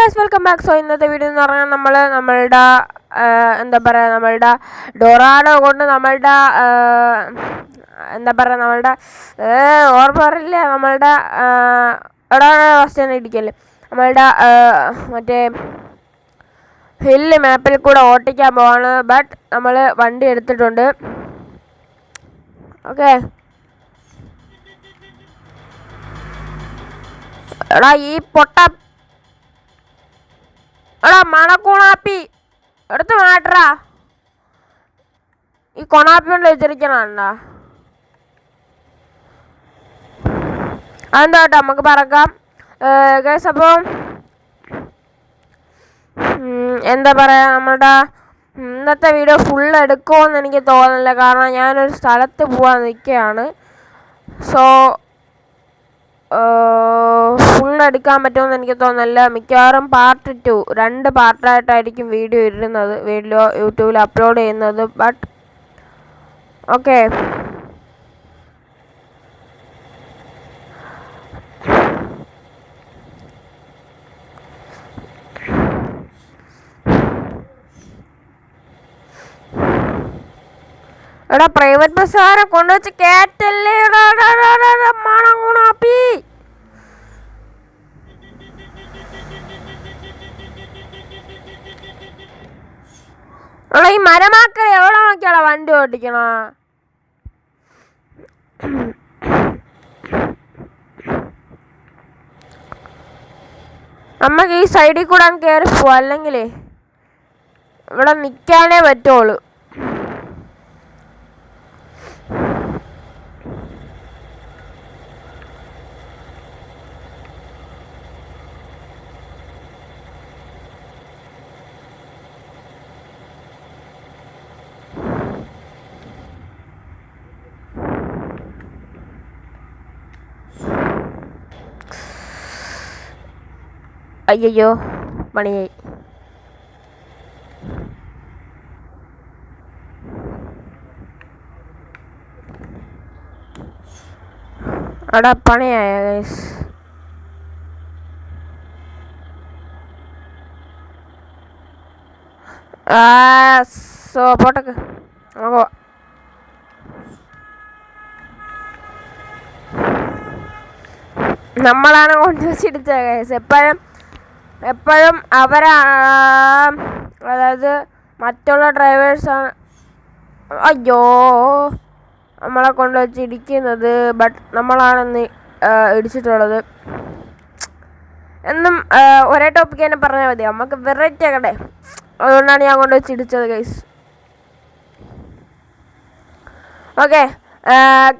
Guys welcome back so ഇന്നത്തെ video എന്ന് പറഞ്ഞാൽ നമ്മൾ നമ്മളുടെ എന്താ പറയുക നമ്മളുടെ ഡൊറാഡോ കൊണ്ട് നമ്മളുടെ എന്താ പറയുക നമ്മളുടെ ഓർമ്മ പറയില്ല നമ്മളുടെ ഫസ്റ്റ് തന്നെ ഇടിക്കല്ലേ നമ്മളുടെ മറ്റേ ഹില്ല് മാപ്പിൽ കൂടെ ഓട്ടിക്കാൻ പോവാണ്. ബട്ട് നമ്മൾ വണ്ടി എടുത്തിട്ടുണ്ട്. ഓക്കെ എടാ ഈ പൊട്ട എടാ മണക്കുണാപ്പി എടുത്ത് മാറ്ററാ ഈ കൊണാപ്പി കൊണ്ട് വെച്ചിരിക്കണ അതെന്താ കേട്ടോ നമുക്ക് പറക്കാം. കേസ് അപ്പം എന്താ പറയാ നമ്മളുടെ ഇന്നത്തെ വീഡിയോ ഫുൾ എടുക്കുമെന്ന് എനിക്ക് തോന്നുന്നില്ല. കാരണം ഞാനൊരു സ്ഥലത്ത് പോവാൻ നിൽക്കുകയാണ്. സോ ഫുൾ എടുക്കാൻ പറ്റുമെന്ന് എനിക്ക് തോന്നുന്നില്ല. മിക്കവാറും പാർട്ട് ടു രണ്ട് പാർട്ടായിട്ടായിരിക്കും വീഡിയോ ഇടുന്നത് വീഡിയോ യൂട്യൂബിൽ അപ്ലോഡ് ചെയ്യുന്നത്. ബട്ട് ഓക്കെ എടാ പ്രൈവറ്റ് ബസ്സുകാരെ കൊണ്ടുവച്ച് കേറ്റല്ലേ? എടാ, എടാ, എടാ, എടാ, എടാ, മണം ഗുണാപ്പി എടാ ഈ മരമാക്കറി എവിടെ നോക്കിയാളാ വണ്ടി ഓടിക്കണ നമുക്ക് ഈ സൈഡിൽ കൂടെ അങ്ങ് കയറി പോവാം അല്ലെങ്കിലേ ഇവിടെ നിൽക്കാനേ പറ്റുള്ളൂ. ஐயையோ மணியை. அடா பணையா கைஸ் ஸோ போட்டக்கு. ஆகோ നമ്മളാണ് കൊണ്ട് വെച്ചിടിച്ചത് എപ്പോഴും എപ്പോഴും അവരാ അതായത് മറ്റുള്ള ഡ്രൈവേഴ്സാണ് അയ്യോ നമ്മളെ കൊണ്ട് വെച്ച് ഇടിക്കുന്നത് ബട്ട് നമ്മളാണെന്ന് ഇടിച്ചിട്ടുള്ളത്. എന്നും ഒരേ ടോപ്പിക്ക് തന്നെ പറഞ്ഞാൽ മതി. നമുക്ക് വെറൈറ്റി ആകട്ടെ അതുകൊണ്ടാണ് ഞാൻ കൊണ്ട് വെച്ച് ഇടിച്ചത് ഗൈസ് ഓക്കെ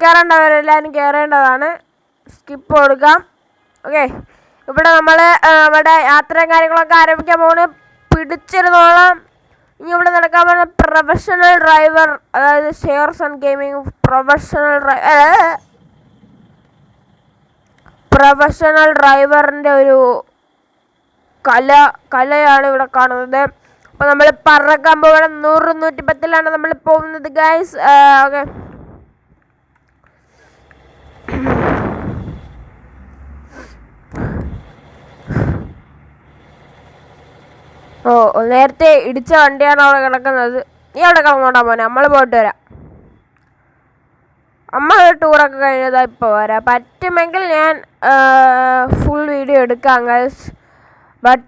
കയറേണ്ടവരെല്ലാവരും കയറേണ്ടതാണ് സ്കിപ്പ് കൊടുക്കാം. ഓക്കെ ഇവിടെ നമ്മൾ നമ്മുടെ യാത്രയും കാര്യങ്ങളൊക്കെ ആരംഭിക്കാൻ പോകുന്നത് പിടിച്ചിരുന്നോളം. ഇനി ഇവിടെ നടക്കാൻ പോകുന്ന പ്രൊഫഷണൽ ഡ്രൈവർ അതായത് shares and gaming professional professional ഡ്രൈവറിന്റെ ഒരു കല കലയാണ് ഇവിടെ കാണുന്നത്. അപ്പോൾ നമ്മൾ പറക്കാൻ പോകണം. നൂറ് നൂറ്റി പത്തിലാണ് നമ്മൾ പോകുന്നത് ഗൈസ് ഓക്കെ ഓ നേരത്തെ ഇടിച്ച വണ്ടിയാണ് അവിടെ കിടക്കുന്നത്. നീ അവിടെ കിടന്നോണ്ടാ മോനെ നമ്മൾ പോയിട്ട് വരാം. നമ്മൾ ടൂറൊക്കെ കഴിഞ്ഞതാ ഇപ്പോൾ വരാം. പറ്റുമെങ്കിൽ ഞാൻ ഫുൾ വീഡിയോ എടുക്കാം ഗൈസ് ബട്ട്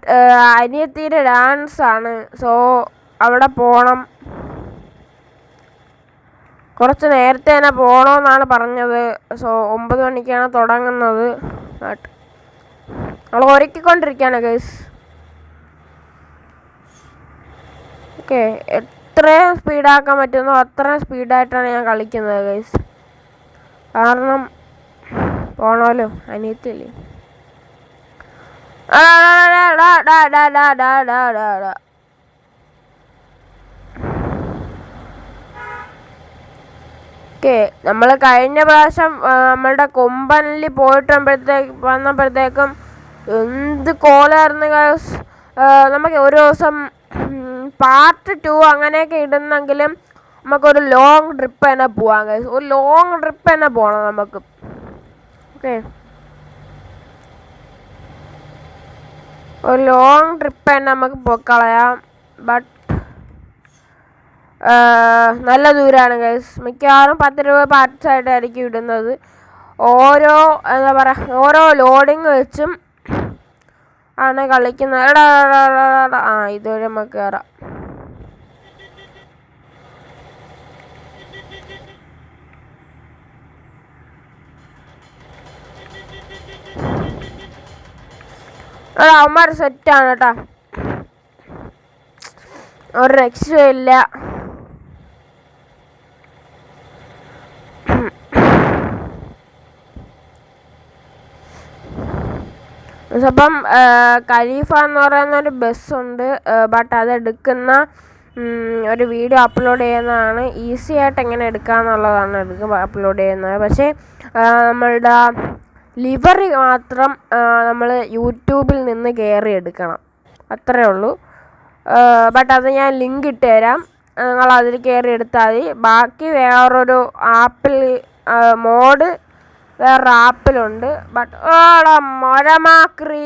അനിയത്തിയുടെ ഡാൻസ് ആണ്. സോ അവിടെ പോകണം കുറച്ച് നേരത്തെ തന്നെ പോകണമെന്നാണ് പറഞ്ഞത്. സോ ഒമ്പത് മണിക്കാണ് തുടങ്ങുന്നത്. ബട്ട് നമ്മൾ ഒരുക്കിക്കൊണ്ടിരിക്കുകയാണ് ഗൈസ് ഓക്കെ എത്രയും സ്പീഡാക്കാൻ പറ്റുന്നോ അത്രയും സ്പീഡായിട്ടാണ് ഞാൻ കളിക്കുന്നത് ഗൈസ് കാരണം പോണോലോ അനിയത്തില്ലേ ഓക്കെ നമ്മൾ കഴിഞ്ഞ പ്രാവശ്യം നമ്മളുടെ കൊമ്പനിൽ പോയിട്ട് വന്നപ്പോഴത്തേക്കും എന്ത് കോളായിരുന്നു നമുക്ക് ഒരു ദിവസം പാർട്ട് ടു അങ്ങനെയൊക്കെ ഇടുന്നെങ്കിലും നമുക്കൊരു ലോങ് ട്രിപ്പ് തന്നെ പോവാം guys. ഒരു ലോങ് ട്രിപ്പ് തന്നെ പോകണം നമുക്ക്. ഓക്കെ ഒരു ലോങ് ട്രിപ്പ് തന്നെ നമുക്ക് പോക്കളയാം ബട്ട് നല്ല ദൂരമാണ് ഗൈസ് മിക്കവാറും പത്ത് രൂപ പാർട്സ് ആയിട്ടായിരിക്കും ഇടുന്നത്. ഓരോ എന്താ പറയുക ഓരോ ലോഡിങ് വെച്ചും ആണ് കളിക്കുന്നത്. ആ ഇതുവരെ നമുക്ക് കയറാം അവന്മാർ സെറ്റാണ് കേട്ടാ ഒരു രക്ഷയില്ല അപ്പം ഖലീഫ എന്ന് പറയുന്ന ഒരു ബസ്സുണ്ട് ബട്ട് അത് എടുക്കുന്ന ഒരു വീഡിയോ അപ്ലോഡ് ചെയ്യുന്നതാണ്. ഈസി ആയിട്ട് എങ്ങനെ എടുക്കാന്നുള്ളതാണ് എടുക്കുക അപ്ലോഡ് ചെയ്യുന്നത്. പക്ഷേ നമ്മളുടെ ലിവറി മാത്രം നമ്മൾ യൂട്യൂബിൽ നിന്ന് കയറി എടുക്കണം. അത്രേ ഉള്ളൂ. ബട്ട് അത് ഞാൻ ലിങ്ക് ഇട്ട് തരാം. നിങ്ങൾ അതിൽ കയറി എടുത്താൽ മതി. ബാക്കി വേറൊരു ആപ്പിൽ മോഡ് വേറൊരു ആപ്പിലുണ്ട്. ബട്ട് ഓടാ മരമാക്രീ.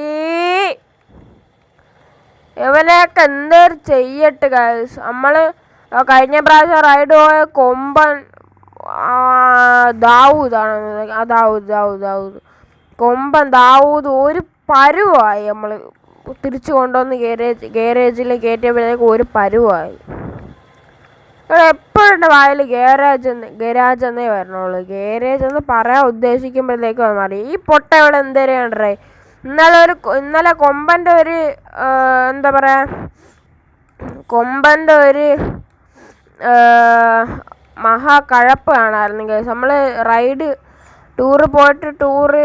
ഇവനെയൊക്കെ എന്തേലും ചെയ്യട്ട് ഗൈസ് നമ്മൾ കഴിഞ്ഞ പ്രാവശ്യം റൈഡ് പോയ കൊമ്പൻ ദാവൂദാണ് ആ ദാവൂദ് ദാവൂദ് ദാവൂദ്. കൊമ്പൻ ദാവൂദ് ഒരു പരുവായി നമ്മൾ തിരിച്ചു കൊണ്ടുവന്ന് ഗാരേജ് ഗാരേജിൽ കയറ്റിയപ്പോഴത്തേക്ക് ഒരു പരുവായി. എപ്പോഴും എന്റെ വായിൽ ഗാരേജ് എന്ന് ഗരാജ് എന്നേ വരണുള്ളൂ ഗാരേജ് എന്ന് പറയാൻ ഉദ്ദേശിക്കുമ്പോഴത്തേക്കും മാറി. ഈ പൊട്ട ഇവിടെ എന്തേലും കണ്ടേ ഇന്നലെ ഒരു ഇന്നലെ കൊമ്പന്റെ ഒരു എന്താ പറയുക കൊമ്പന്റെ ഒരു മഹാ മഹാകഴപ്പ് കാണായിരുന്നു കേസ് നമ്മൾ റൈഡ് ടൂറ് പോയിട്ട് ടൂറ്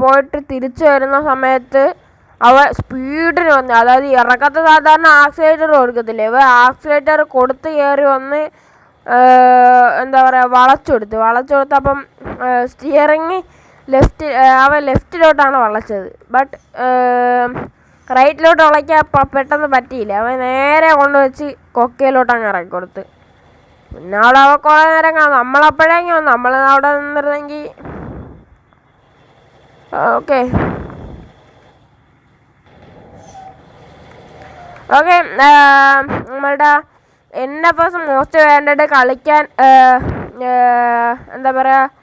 പോയിട്ട് തിരിച്ചു വരുന്ന സമയത്ത് അവ സ്പീഡിന് വന്ന് അതായത് ഇറക്കത്തെ സാധാരണ ആക്സിലേറ്റർ കൊടുക്കത്തില്ല? ഇവ ആക്സിലേറ്റർ കൊടുത്ത് കയറി വന്ന് എന്താ പറയുക വളച്ചെടുത്ത്. വളച്ചെടുത്തപ്പം സ്റ്റിയറിങ് ലെഫ്റ്റ് അവൻ ലെഫ്റ്റിലോട്ടാണ് വളച്ചത്. ബട്ട് റൈറ്റിലോട്ട് വളയ്ക്കാൻ പെട്ടെന്ന് പറ്റിയില്ല. അവ നേരെ കൊണ്ടുവച്ച് കൊക്കയിലോട്ട് അങ്ങ് ഇറക്കി കൊടുത്ത് പിന്നെ അവിടെ അവ കുറേ നേരം കാണും. നമ്മളപ്പോഴെങ്കിൽ നമ്മൾ അവിടെ നിന്നിരുന്നെങ്കിൽ ഓക്കെ ഓക്കെ നമ്മളുടെ എഫ് എസ് മോസ്റ്റ് വേണ്ടത് കളിക്കാൻ എന്താ പറയുക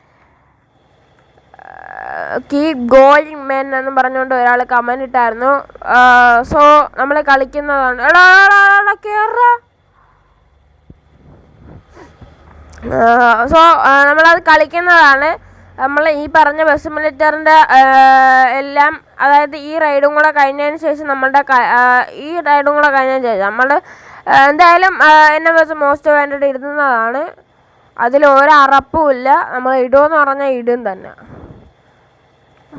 കീപ് ഗോയിങ് മെൻ എന്ന് പറഞ്ഞുകൊണ്ട് ഒരാൾ കമന്റ് ഇട്ടായിരുന്നു. സോ നമ്മൾ കളിക്കുന്നതാണ്. സോ നമ്മളത് കളിക്കുന്നതാണ്. നമ്മൾ ഈ പറഞ്ഞ ബസ് മിലിറ്ററിന്റെ എല്ലാം അതായത് ഈ റൈഡും കൂടെ കഴിഞ്ഞതിന് ശേഷം നമ്മളുടെ ഈ റൈഡും കൂടെ കഴിഞ്ഞതിന് ശേഷം നമ്മൾ എന്തായാലും എന്നെ വെച്ച് മോസ്റ്റ് വേണ്ടിയിട്ട് ഇടുന്നതാണ് അതിൽ ഒരു അറപ്പും ഇല്ല. നമ്മൾ ഇടുമെന്ന് പറഞ്ഞാൽ ഇടും തന്നെ.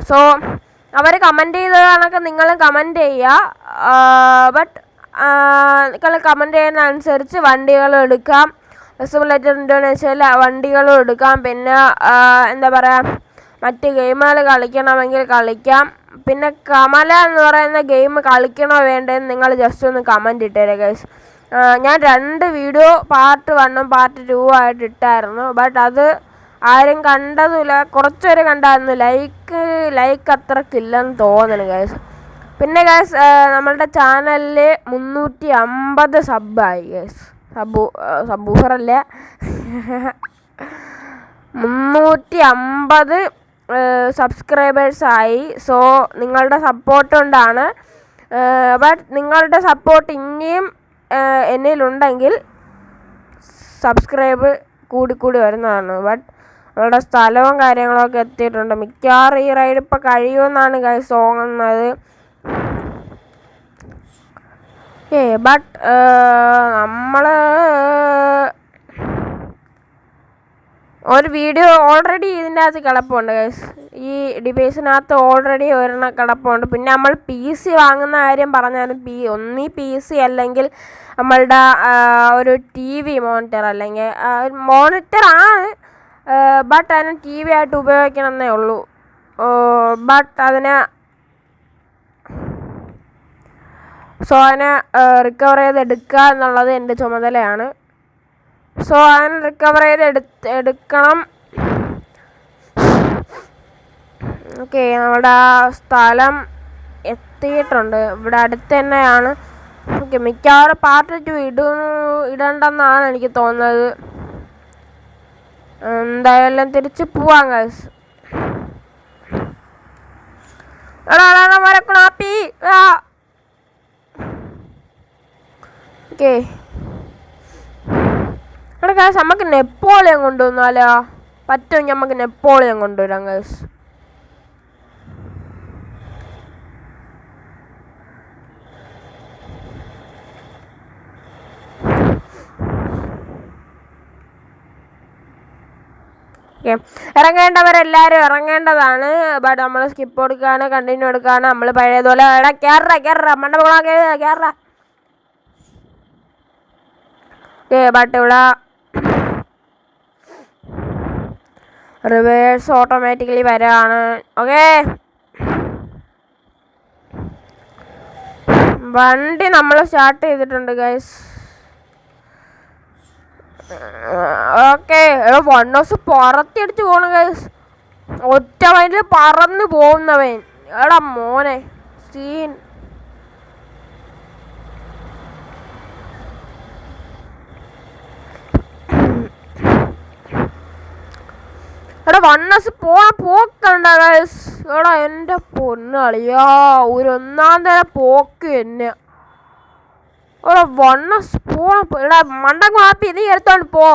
സോ അവർ കമന്റ് ചെയ്ത കണക്ക് നിങ്ങളും കമന്റ് ചെയ്യുക. ബട്ട് നിങ്ങൾ കമന്റ് ചെയ്യുന്ന അനുസരിച്ച് വണ്ടികൾ എടുക്കാം. ബസ് സിമുലേറ്റർ ഇൻഡോനേഷ്യയിൽ വണ്ടികളും എടുക്കാം. പിന്നെ എന്താ പറയുക മറ്റ് ഗെയിമുകൾ കളിക്കണമെങ്കിൽ കളിക്കാം. പിന്നെ കമല എന്ന് പറയുന്ന ഗെയിം കളിക്കണോ വേണ്ടതെന്ന് നിങ്ങൾ ജസ്റ്റ് ഒന്ന് കമന്റ് ഇട്ടേരെ ഗൈസ് ഞാൻ രണ്ട് വീഡിയോ പാർട്ട് വണ്ണും പാർട്ട് ടു ആയിട്ട് ഇട്ടായിരുന്നു. ബട്ട് അത് ആരും കണ്ടതുമില്ല. കുറച്ചുപേര് കണ്ടായിരുന്നു. ലൈക്ക് ലൈക്ക് അത്രക്കില്ലെന്ന് തോന്നുന്നു ഗൈസ് പിന്നെ ഗൈസ് നമ്മളുടെ ചാനലിൽ മുന്നൂറ്റി അമ്പത് സബ്ബായി ഗൈസ് സബൂ സബൂഫറല്ല? മുന്നൂറ്റി അമ്പത് സബ്സ്ക്രൈബേഴ്സായി സോ നിങ്ങളുടെ സപ്പോർട്ട് കൊണ്ടാണ്. ബട്ട് നിങ്ങളുടെ സപ്പോർട്ട് ഇനിയും എന്നിലുണ്ടെങ്കിൽ സബ്സ്ക്രൈബ് കൂടിക്കൂടി വരുന്നതാണ്. ബട്ട് നമ്മളുടെ സ്ഥലവും കാര്യങ്ങളൊക്കെ എത്തിയിട്ടുണ്ട്. മിക്കവാറും ഈ റൈഡ് ഇപ്പം കഴിയുമെന്നാണ് ഗൈസ് തോന്നുന്നത്. ഏ ബട്ട് നമ്മൾ ഒരു വീഡിയോ ഓൾറെഡി ഇതിന്റെ അകത്ത് കിടപ്പുണ്ട് ഈ ഡിവൈസിനകത്ത് ഓൾറെഡി ഒരെണ്ണം കിടപ്പുണ്ട്. പിന്നെ നമ്മൾ പി സി വാങ്ങുന്ന കാര്യം പറഞ്ഞാലും പി ഒന്നീ പി സി അല്ലെങ്കിൽ നമ്മളുടെ ഒരു ടി വി മോണിറ്റർ അല്ലെങ്കിൽ മോണിറ്റർ ആണ് ബട്ട് അതിന് ടി വി ആയിട്ട് ഉപയോഗിക്കണമെന്നേ ഉള്ളൂ. ബട്ട് അതിന് സോ അതിനെ റിക്കവർ ചെയ്ത് എടുക്കുക എന്നുള്ളത് എന്റെ ചുമതലയാണ്. സോ അതിന് റിക്കവർ ചെയ്ത് എടുത്ത് എടുക്കണം. ഓക്കെ നമ്മുടെ ആ സ്ഥലം എത്തിയിട്ടുണ്ട്. ഇവിടെ അടുത്ത് തന്നെയാണ്. ഓക്കെ മിക്കവാറും പാർട്ട് ടു ഇടു ഇടണ്ടെന്നാണ് എനിക്ക് തോന്നുന്നത്. എന്തായാലും തിരിച്ച് പോവാം ഗൈസ് മരക്കുണാപ്പി ഓക്കെ ഗൈസ് നമുക്ക് നെപ്പോളിയൻ കൊണ്ടുവന്നാലോ പറ്റുമെങ്കിൽ നമുക്ക് നെപ്പോളിയൻ കൊണ്ടുവരാം ഗൈസ് ഓക്കെ ഇറങ്ങേണ്ടവരെല്ലാവരും ഇറങ്ങേണ്ടതാണ്. ബട്ട് നമ്മൾ സ്കിപ്പ് കൊടുക്കുകയാണ് കണ്ടിന്യൂ എടുക്കുകയാണ് നമ്മൾ പഴയതുപോലെ എടാ കയറ കയറ മണ്ടപകളാ കയറ ബട്ട് ഇവിടെ റിവേഴ്സ് ഓട്ടോമാറ്റിക്കലി വരാണ്. ഓക്കെ വണ്ടി നമ്മൾ സ്റ്റാർട്ട് ചെയ്തിട്ടുണ്ട് ഗൈസ് ഓക്കെ എടാ വൺ ഹൗസ് പുറത്തടിച്ച് പോണു ഗൈസ് ഒറ്റ മൈൻഡിൽ പറന്ന് പോകുന്നവൻ. എടാ മോനെ സീൻ എടാ വണ്ണസ് പോണ പോക്കണ്ട എടാ എന്റെ പൊന്നളിയാ ഒരു ഒന്നാം തരം പോക്ക് എന്നെ. എടാ വണ്ണസ് പോണ എടാ മണ്ടങ്ങ് ആപ്പി നീ എടുത്തോണ്ട് പോ.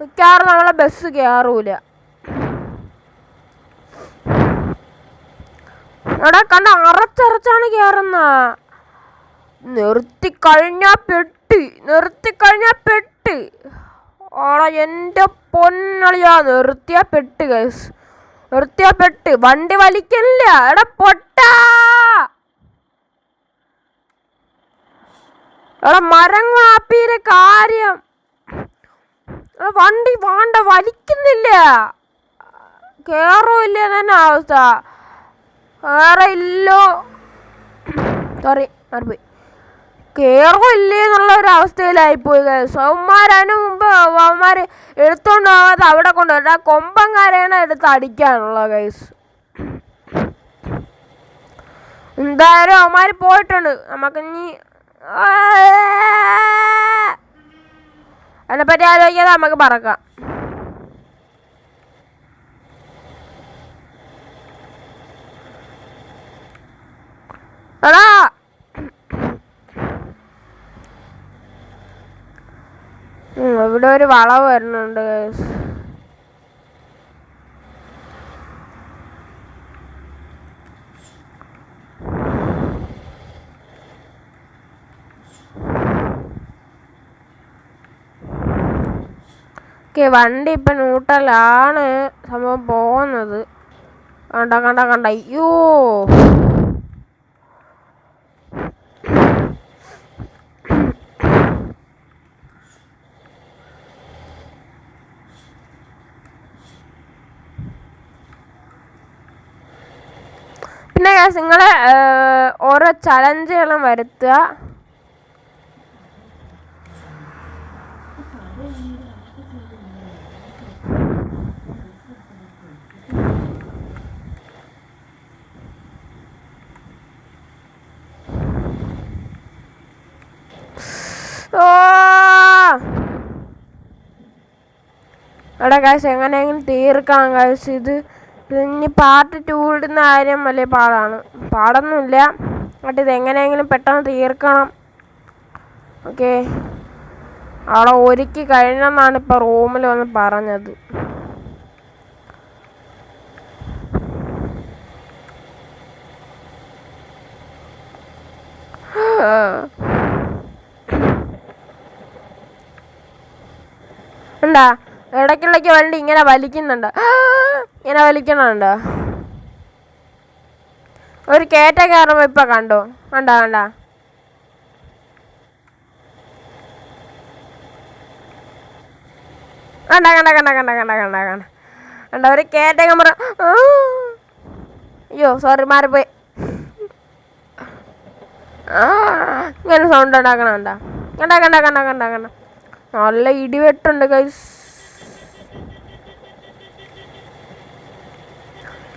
മിക്കാറും നമ്മളെ ബസ് കയറൂല എടാ കണ്ട അറച്ചറച്ചാണ് കയറുന്ന നിർത്തിക്കഴിഞ്ഞാ പെട്ട്. നിർത്തിക്കഴിഞ്ഞാ പെട്ട്. ഓടാ എന്റെ പൊന്നളിയാ നിർത്തിയാ പെട്ട് ഗൈസ് നിർത്തിയാ പെട്ട്. വണ്ടി വലിക്കില്ല? എടാ പൊട്ടാ! എടാ മരം കാര്യം. വണ്ടി വാണ്ട വലിക്കുന്നില്ല. കേറോ ഇല്ല തന്നെ അവസ്ഥ. വേറെ ഇല്ലോ. സോറി മാറിപ്പോയി കേറുമില്ലേ എന്നുള്ള ഒരു അവസ്ഥയിലായിപ്പോയി സൗമാർ അതിന് മുമ്പ് അവന്മാർ എടുത്തോണ്ട് പോകാതെ അവിടെ കൊണ്ടുവരും ആ കൊമ്പങ്കാരെയാണ് എടുത്ത് അടിക്കാനുള്ള ഗൈസ് എന്തായാലും അവന്മാർ പോയിട്ടുണ്ട്. നമുക്കിനി അതിനെപ്പറ്റി ആലോചിക്കാതെ നമുക്ക് പറക്കാം എടാ ഉം, ഇവിടെ ഒരു വളവ് വരുന്നുണ്ട്. ഓക്കെ വണ്ടി ഇപ്പൊ ന്യൂട്രലാണ് സംഭവം പോകുന്നത്. കണ്ട കണ്ട കണ്ട. അയ്യോ! പിന്നെ നിങ്ങൾ ഓരോ ചലഞ്ചുകളും വരുത്തുക. എടാ കാശ് എങ്ങനെയെങ്കിലും തീർക്കണം കാശ് ഇത് ഇനി പാർട്ട് ടൂ ഇടുന്ന കാര്യം വലിയ പാടാണ്. പാടൊന്നുമില്ല. ബട്ട് ഇതെങ്ങനെയെങ്കിലും പെട്ടെന്ന് തീർക്കണം. ഓക്കെ. അവിടെ ഒരുക്കി കഴിഞ്ഞെന്നാണ് ഇപ്പോൾ റൂമിൽ വന്ന് പറഞ്ഞത്. ഉണ്ടാ ഇടയ്ക്കിടയ്ക്ക് വണ്ടി ഇങ്ങനെ വലിക്കുന്നുണ്ട്. ഇങ്ങനെ വലിക്കണുണ്ട്. ഒരു കേറ്റ കയറുമ്പോ ഇപ്പൊ കണ്ടോ. കണ്ട കണ്ട? കണ്ട കണ്ട കണ്ട കണ്ട കണ്ട കണ്ട കണ്ട കണ്ട? ഒരു കേറ്റ കമ്പറ അയ്യോ സോറി മാറിപ്പോയി. ഇങ്ങനെ സൗണ്ട് ഉണ്ടാക്കണ കണ്ട കണ്ട കണ്ട കണ്ട കണ്ട? കണ്ട നല്ല ഇടിവെട്ടുണ്ട് കൈസ്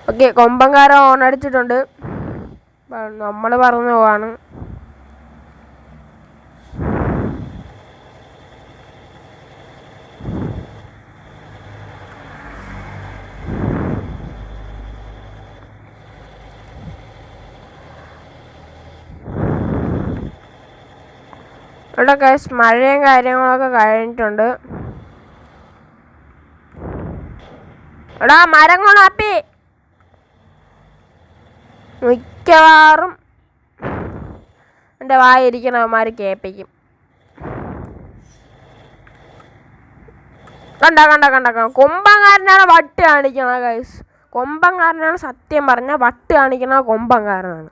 ഓക്കെ കൊമ്പങ്കാര ഓൺ അടിച്ചിട്ടുണ്ട്. നമ്മൾ പറഞ്ഞു പോവാണ്. ഇവിടെ ഗൈസ് മഴയും കാര്യങ്ങളൊക്കെ കഴിഞ്ഞിട്ടുണ്ട്. എടാ മരം കൊണാപ്പി മിക്കവാറും എന്റെ വായിരിക്കണവന്മാർ കേൾപ്പിക്കും. കണ്ട കണ്ട കണ്ട കണ്ട. കൊമ്പങ്കാരനാണ് വട്ട് കാണിക്കണ ഗൈസ് കൊമ്പങ്കാരനാണ് സത്യം പറഞ്ഞാൽ വട്ട് കാണിക്കണ കൊമ്പങ്കാരനാണ്.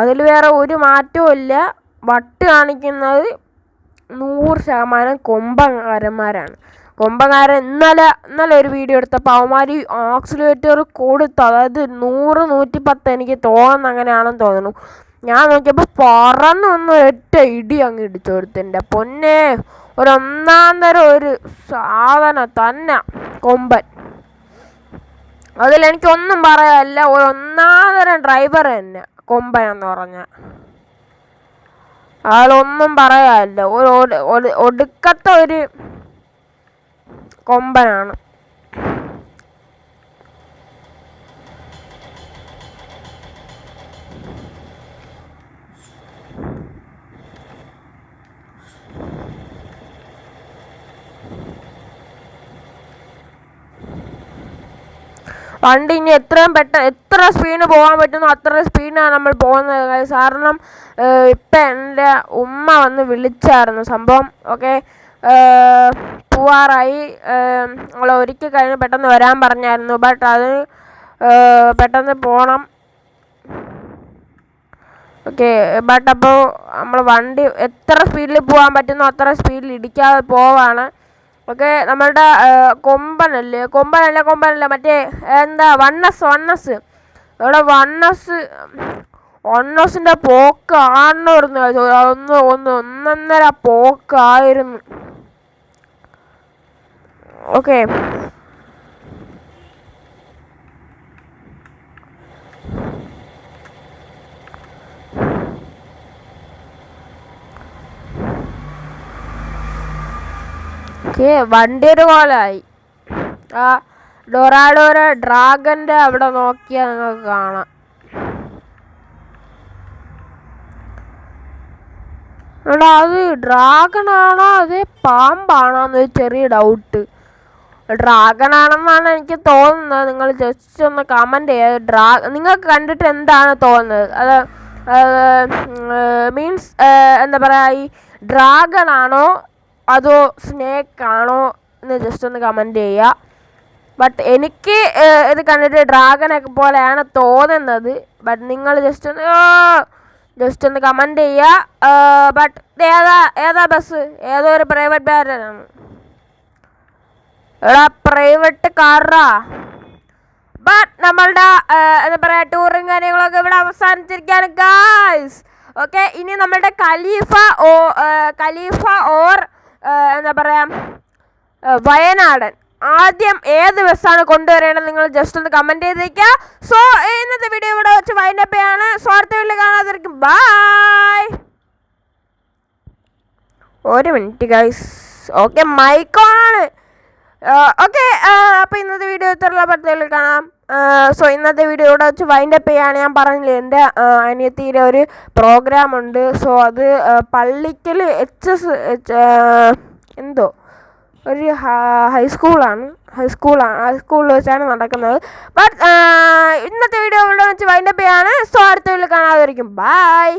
അതിൽ വേറെ ഒരു മാറ്റവും ഇല്ല. വട്ട് കാണിക്കുന്നത് നൂറ് ശതമാനം കൊമ്പങ്കാരന്മാരാണ്. കൊമ്പങ്കാരൻ ഇന്നലെ ഇന്നലെ ഒരു വീഡിയോ എടുത്തപ്പോൾ അവന്മാരി ആക്സിലേറ്റർ കൊടുത്തു അതായത് നൂറ് നൂറ്റി പത്ത് എനിക്ക് തോന്നുന്നു അങ്ങനെയാണെന്ന് തോന്നുന്നു. ഞാൻ നോക്കിയപ്പോൾ പറന്ന് ഒന്ന് ഒറ്റ ഇടി അങ്ങ് ഇടിച്ചു കൊടുത്തിന്റെ പൊന്നെ. ഒരു ഒന്നാം തരം ഒരു സാധനം തന്നെ കൊമ്പൻ. അതിലെനിക്കൊന്നും പറയാനില്ല. ഒരു ഒന്നാം തരം ഡ്രൈവർ തന്നെ കൊമ്പൻ എന്ന് പറഞ്ഞ. അയാളൊന്നും പറയാനില്ല. ഒരു ഒടു- ഒടുക്കത്തെ ഒരു കൊമ്പനാണ് വണ്ടി ഇനി എത്രയും പെട്ടെന്ന് എത്ര സ്പീഡിന് പോകാൻ പറ്റുന്നു അത്ര സ്പീഡിനാണ് നമ്മൾ പോകുന്നത്. കാരണം ഇപ്പം എന്റെ ഉമ്മ വന്ന് വിളിച്ചായിരുന്നു സംഭവം ഓക്കെ പോവാറായി. നമ്മൾ ഒരിക്കൽ കഴിഞ്ഞ് പെട്ടെന്ന് വരാൻ പറഞ്ഞായിരുന്നു. ബട്ട് അത് പെട്ടെന്ന് പോകണം ഓക്കെ ബട്ട് അപ്പോൾ നമ്മൾ വണ്ടി എത്ര സ്പീഡിൽ പോകാൻ പറ്റുന്നോ അത്ര സ്പീഡിൽ ഇടിക്കാതെ പോവാണ്. ഓക്കെ നമ്മളുടെ കൊമ്പനല്ലേ? കൊമ്പനല്ല കൊമ്പനല്ല മറ്റേ എന്താ വണ്ണസ് വണ്ണസ്. ഇവിടെ വണ്ണസ് വണ്ണസിന്റെ പോക്ക് ആണെന്ന് പറഞ്ഞു. ഒന്ന് ഒന്ന് ഒന്നൊന്നര പോക്കായിരുന്നു. ഓക്കെ ഓക്കെ വണ്ടി ഒരു കോലായി. ആ ഡൊറാഡോര ഡ്രാഗന്റെ അവിടെ നോക്കിയാൽ നിങ്ങൾക്ക് കാണാം. എടാ അത് ഡ്രാഗൺ ആണോ അതേ പാമ്പാണോ എന്നൊരു ചെറിയ ഡൗട്ട് ഡ്രാഗൺ ആണെന്നാണ് എനിക്ക് തോന്നുന്നത്. നിങ്ങൾ ജസ്റ്റ് ഒന്ന് കമന്റ് ചെയ്യുക ഡ്രാ നിങ്ങൾക്ക് കണ്ടിട്ട് എന്താണ് തോന്നുന്നത്? അത് മീൻസ് എന്താ പറയുക ഈ ഡ്രാഗൺ ആണോ അതോ സ്നേക്ക് ആണോ എന്ന് ജസ്റ്റ് ഒന്ന് കമന്റ് ചെയ്യുക ബട്ട് എനിക്ക് ഇത് കണ്ടിട്ട് ഡ്രാഗനൊക്കെ പോലെയാണ് തോന്നുന്നത്. ബട്ട് നിങ്ങൾ ജസ്റ്റ് ഒന്ന് ജസ്റ്റ് ഒന്ന് കമന്റ് ചെയ്യുക ബട്ട് ഏതാ ഏതാ ബസ് ഏതോ ഒരു പ്രൈവറ്റ് ബാരനാണ് എടാ പ്രൈവറ്റ് കാറാ ബട്ട് നമ്മളുടെ എന്താ പറയുക ടൂറും കാര്യങ്ങളൊക്കെ ഇവിടെ അവസാനിച്ചിരിക്കുകയാണ് ഗായ്സ് ഓക്കെ ഇനി നമ്മളുടെ ഖലീഫ ഓ ഖലീഫ ഓർ എന്താ പറയുക വയനാടൻ. ആദ്യം ഏത് ബസ്സാണ് കൊണ്ടുവരേണ്ടത് നിങ്ങൾ ജസ്റ്റ് ഒന്ന് കമന്റ് ചെയ്തേക്കുക സോ ഇന്നത്തെ വീഡിയോ ഇവിടെ വെച്ച് വൈൻഡപ്പ് ചെയ്യാണ്. സോ അടുത്ത വീട്ടിൽ കാണാതിരിക്കും. ബായ് ഒരു മിനിറ്റ് ഗൈസ് ഓക്കെ മൈക്കോണാണ് ഓക്കെ അപ്പോൾ ഇന്നത്തെ വീഡിയോ ഇത്രയുള്ള പറ്റുകളിൽ കാണാം. സോ ഇന്നത്തെ വീഡിയോ ഇവിടെ വെച്ച് വൈൻഡപ്പ് ചെയ്യാണ്. ഞാൻ പറഞ്ഞില്ലേ എന്റെ അനിയത്തിയിലെ ഒരു പ്രോഗ്രാം ഉണ്ട്. സോ അത് പള്ളിക്കൽ എച്ച് എസ് എന്തോ ഒരു ഹൈസ്കൂളാണ് ഹൈസ്കൂളാണ് ഹൈസ്കൂളിൽ വെച്ചാണ് നടക്കുന്നത്. ബട്ട് ഇന്നത്തെ വീഡിയോ ഇവിടെ വെച്ച് വൈൻഡപ്പ് ചെയ്യാണ്. സോ അടുത്ത വീട്ടിൽ കാണാതിരിക്കും ബൈ